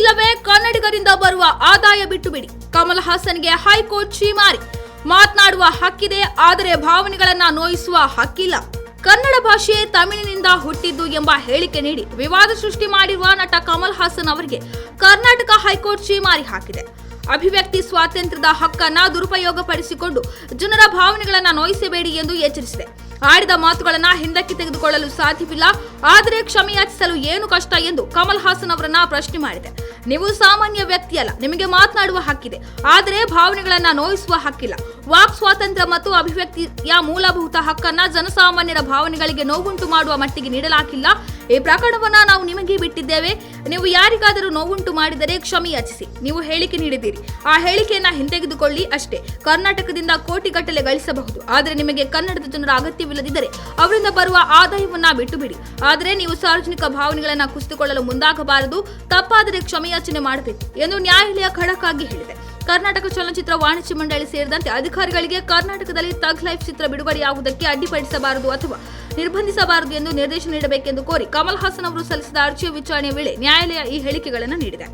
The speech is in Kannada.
ಇಲ್ಲವೇ ಕನ್ನಡಿಗರಿಂದ ಬರುವ ಆದಾಯ ಬಿಟ್ಟು ಬಿಡಿ ಕಮಲ್ ಹಾಸನ್ಗೆ ಹೈಕೋರ್ಟ್ ಛೀಮಾರಿ. ಮಾತನಾಡುವ ಹಕ್ಕಿದೆ, ಆದರೆ ಭಾವನೆಗಳನ್ನ ನೋಯಿಸುವ ಹಕ್ಕಿಲ್ಲ. ಕನ್ನಡ ಭಾಷೆ ತಮಿಳಿನಿಂದ ಹುಟ್ಟಿದ್ದು ಎಂಬ ಹೇಳಿಕೆ ನೀಡಿ ವಿವಾದ ಸೃಷ್ಟಿ ಮಾಡಿರುವ ನಟ ಕಮಲ್ ಹಾಸನ್ ಅವರಿಗೆ ಕರ್ನಾಟಕ ಹೈಕೋರ್ಟ್ ಛೀಮಾರಿ ಹಾಕಿದೆ. ಅಭಿವ್ಯಕ್ತಿ ಸ್ವಾತಂತ್ರ್ಯದ ಹಕ್ಕನ್ನ ದುರುಪಯೋಗಪಡಿಸಿಕೊಂಡು ಜನರ ಭಾವನೆಗಳನ್ನ ನೋಯಿಸಬೇಡಿ ಎಂದು ಎಚ್ಚರಿಸಿದೆ. ಆಡಿದ ಮಾತುಗಳನ್ನ ಹಿಂದಕ್ಕೆ ತೆಗೆದುಕೊಳ್ಳಲು ಸಾಧ್ಯವಿಲ್ಲ. ಆದರೆ ಕ್ಷಮೆಯಾಚಿಸಲು ಏನು ಕಷ್ಟ ಎಂದು ಕಮಲ್ ಹಾಸನ್ ಅವರನ್ನ ಪ್ರಶ್ನೆ ಮಾಡಿದೆ. ನೀವು ಸಾಮಾನ್ಯ ವ್ಯಕ್ತಿಯಲ್ಲ ನಿಮಗೆ ಮಾತನಾಡುವ ಹಕ್ಕಿದೆ. ಆದರೆ ಭಾವನೆಗಳನ್ನ ನೋಯಿಸುವ ಹಕ್ಕಿಲ್ಲ. ವಾಕ್ ಸ್ವಾತಂತ್ರ್ಯ ಮತ್ತು ಅಭಿವ್ಯಕ್ತಿಯ ಮೂಲಭೂತ ಹಕ್ಕನ್ನ ಜನಸಾಮಾನ್ಯರ ಭಾವನೆಗಳಿಗೆ ನೋವುಂಟು ಮಾಡುವ ಮಟ್ಟಿಗೆ ನೀಡಲಾಗಿಲ್ಲ. ಈ ಪ್ರಕರಣವನ್ನ ನಾವು ನಿಮಗೆ ಬಿಟ್ಟಿದ್ದೇವೆ. ನೀವು ಯಾರಿಗಾದರೂ ನೋವುಂಟು ಮಾಡಿದರೆ ಕ್ಷಮೆ ಯಾಚಿಸಿ. ನೀವು ಹೇಳಿಕೆ ನೀಡಿದ್ದೀರಿ. ಆ ಹೇಳಿಕೆಯನ್ನ ಹಿಂತೆಗೆದುಕೊಳ್ಳಿ ಅಷ್ಟೇ. ಕರ್ನಾಟಕದಿಂದ ಕೋಟಿಗಟ್ಟಲೆ ಗಳಿಸಬಹುದು. ಆದರೆ ನಿಮಗೆ ಕನ್ನಡದ ಜನರ ಅಗತ್ಯವಿಲ್ಲದಿದ್ದರೆ ಅವರಿಂದ ಬರುವ ಆದಾಯವನ್ನ ಬಿಟ್ಟು ಬಿಡಿ ಆದರೆ ನೀವು ಸಾರ್ವಜನಿಕ ಭಾವನೆಗಳನ್ನ ಕುಸಿದುಕೊಳ್ಳಲು ಮುಂದಾಗಬಾರದು. ತಪ್ಪಾದರೆ ಕ್ಷಮೆಯಾಚನೆ ಮಾಡಬೇಕು ಎಂದು ನ್ಯಾಯಾಲಯ ಖಡಕ್ ಆಗಿ ಹೇಳಿದೆ. ಕರ್ನಾಟಕ ಚಲನಚಿತ್ರ ವಾಣಿಜ್ಯ ಮಂಡಳಿ ಸೇರಿದಂತೆ ಅಧಿಕಾರಿಗಳಿಗೆ ಕರ್ನಾಟಕದಲ್ಲಿ ತಗ್ ಲೈಫ್ ಚಿತ್ರ ಬಿಡುಗಡೆಯಾಗುವುದಕ್ಕೆ ಅಡ್ಡಿಪಡಿಸಬಾರದು ಅಥವಾ ನಿರ್ಬಂಧಿಸಬಾರದು ಎಂದು ನಿರ್ದೇಶನ ನೀಡಬೇಕೆಂದು ಕೋರಿ ಕಮಲ್ ಹಾಸನ್ ಅವರು ಸಲ್ಲಿಸಿದ ಅರ್ಜಿಯ ವಿಚಾರಣೆಯ ವೇಳೆ ನ್ಯಾಯಾಲಯ ಈ ಹೇಳಿಕೆಗಳನ್ನು ನೀಡಿದೆ.